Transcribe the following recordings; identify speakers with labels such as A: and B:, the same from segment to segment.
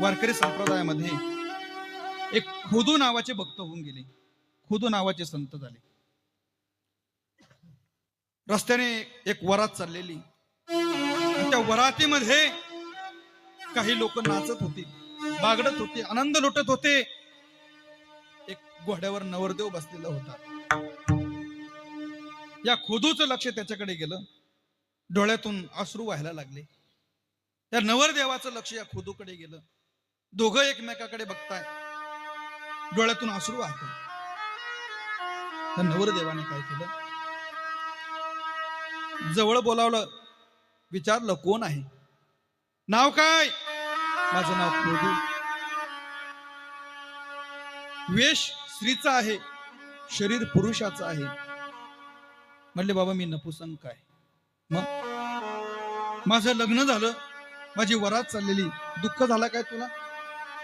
A: वारकरी संप्रदायामध्ये एक खुदू नावाचे भक्त होऊन गेले. खुदू नावाचे संत झाले. रस्त्याने एक वरात चाललेली. त्या वरातीमध्ये काही लोक नाचत होते बागडत होते आनंद लुटत होते. एक घोड्यावर नवरदेव बसलेला होता. या खुदूचं लक्ष त्याच्याकडे गेलं. डोळ्यातून अश्रू व्हायला लागले. त्या नवरदेवाचं लक्ष या खुदूकडे गेलं. दोघं एकमेकाकडे बघताय. डोळ्यातून आसरू वाहत तर नवरदेवाने काय केलं? जवळ बोलावलं विचारलं कोण आहे? नाव काय? माझं नाव खोदू वेश स्त्रीचा आहे शरीर पुरुषाचं आहे. म्हणले बाबा मी नपुसंक आहे. मग? माझं लग्न झालं माझी वरात चाललेली. दुःख झाला काय तुला?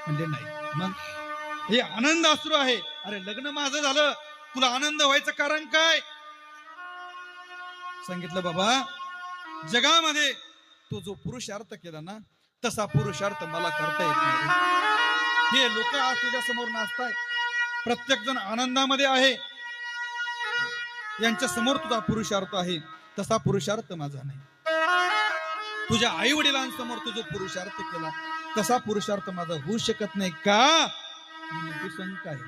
A: म्हणले नाही. मग हे आनंद अश्रू आहे. अरे लग्न माझं झालं. तुला आनंद व्हायचं कारण काय? सांगितलं बाबा जगामध्ये तो जो पुरुषार्थ केला ना तसा पुरुषार्थ मला करता येत नाही. हे लोक आज तुझ्या समोर नाचताय. प्रत्येक जण आनंदामध्ये आहे. यांच्या समोर तुझा पुरुषार्थ आहे. तसा पुरुषार्थ माझा नाही. तुझ्या आई वडिलांसमोर तू जो पुरुषार्थ केला तसा पुरुषार्थ माझा होऊ शकत नाही का? मी आहे.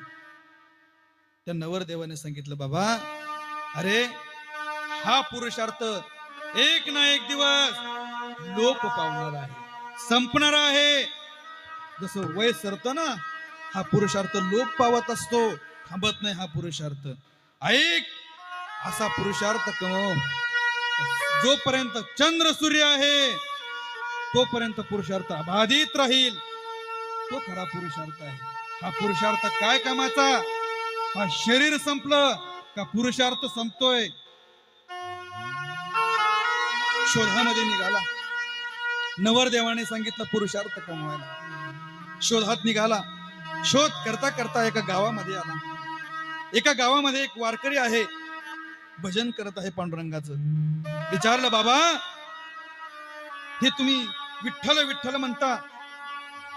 A: त्या नवरदेवाने सांगितलं बाबा अरे हा पुरुषार्थ एक ना एक दिवस लोप पावणार आहे संपणार आहे. जसं वय सरत ना हा पुरुषार्थ लोप पावत असतो थांबत नाही हा पुरुषार्थ. ऐक असा पुरुषार्थ कमव. जोपर्यंत चंद्र सूर्य आहे तोपर्यंत पुरुषार्थ अबाधित राहील. तो खरा पुरुषार्थ आहे. हा पुरुषार्थ काय कामाचा? हा शरीर संपलं का पुरुषार्थ संपतोय? शोधामध्ये निघाला. नवरदेवाने सांगितलं पुरुषार्थ कमवायला. शोधात निघाला. शोध करता करता एका गावामध्ये आला. एका गावामध्ये एक वारकरी आहे. भजन करत आहे पांडुरंगाचं. विचारलं बाबा हे तुम्ही विठ्ठल विठ्ठल म्हणता.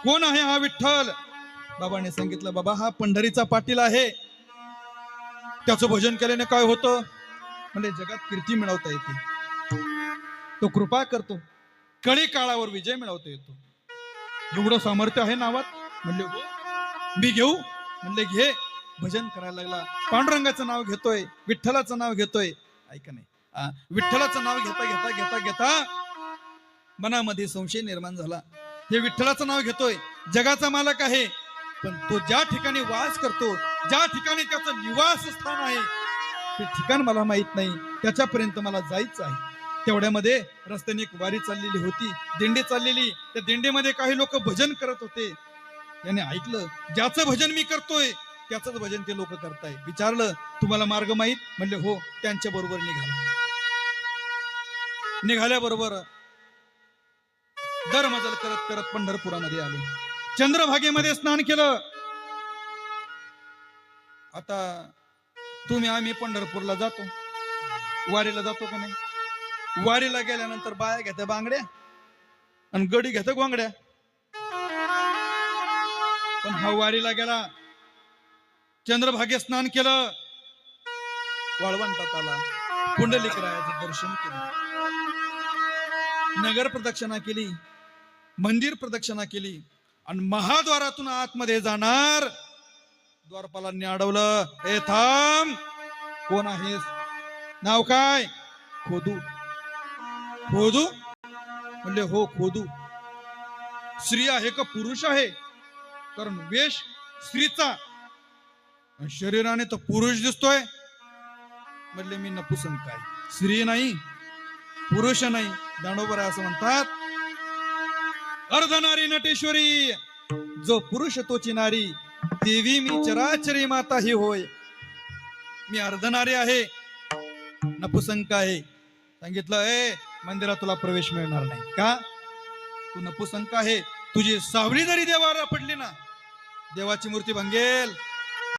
A: कोण आहे हा विठ्ठल? बाबाने सांगितलं बाबा हा पंढरीचा पाटील आहे. त्याचं भजन केल्याने काय होतं? म्हणजे जगात कीर्ती मिळवता येते. तो कृपा करतो. कळी काळावर विजय मिळवता येतो. एवढं सामर्थ्य आहे नावात? म्हणले हो. मी घेऊ. म्हणले घे. भजन करायला लागला. पांडुरंगाचं नाव घेतोय विठ्ठलाचं नाव घेतोय. ऐका नाही. विठ्ठलाचं नाव घेता घेता घेता घेता मनामध्ये संशय निर्माण झाला. हे विठ्ठलाचं नाव घेतोय. जगाचा मालक आहे. पण तो ज्या ठिकाणी वास करतो ज्या ठिकाणी त्याचं निवास स्थान आहे ते ठिकाण मला माहीत नाही. त्याच्यापर्यंत मला जायचं आहे. तेवढ्यामध्ये रस्त्याने एक वारी चाललेली होती. दिंडी चाललेली. त्या दिंडीमध्ये काही लोक भजन करत होते. याने ऐकलं ज्याचं भजन मी करतोय त्याचंच भजन ते लोक करताय विचारलं तुम्हाला मार्ग माहीत? म्हणले हो त्यांच्या बरोबर निघाला. निघाल्याबरोबर दरमजल करत करत पंढरपुरामध्ये आले. चंद्रभागेमध्ये स्नान केलं. आता तुम्ही आम्ही पंढरपूरला जातो. वारीला जातो का नाही? वारीला गेल्यानंतर बाया घेत्या बांगड्या आणि गडी घेत गोंगड्या. पण हा वारीला गेला. चंद्रभागे स्नान केलं. वाळवंटात आला. कुंडलिक रायाचं दर्शन केलं. नगर प्रदक्षिणा केली. मंदिर प्रदक्षिणा केली आणि महाद्वारातून आतमध्ये जाणार. द्वारपालांनी अडवलं. ए थांब. कोण आहेस? नाव काय? खोदू. खोदू? म्हणले हो खोदू. स्त्री आहे का पुरुष आहे? कारण वेश स्त्रीचा. शरीराने तर पुरुष दिसतोय. म्हणले मी नपुसंक काय स्त्री नाही पुरुष नाही. दांडोबर आहे असं म्हणतात. अर्धनारी नटेश्वरी जो पुरुष तोची नारी देवी मी चराचरी माता ही होय. मी अर्धनारी आहे नपुसंक आहे. सांगितलं ए मंदिरात तुला प्रवेश मिळणार नाही. का? तू नपुसंक आहे. तुझी सावली जरी देवाला पडली ना देवाची मूर्ती भंगेल.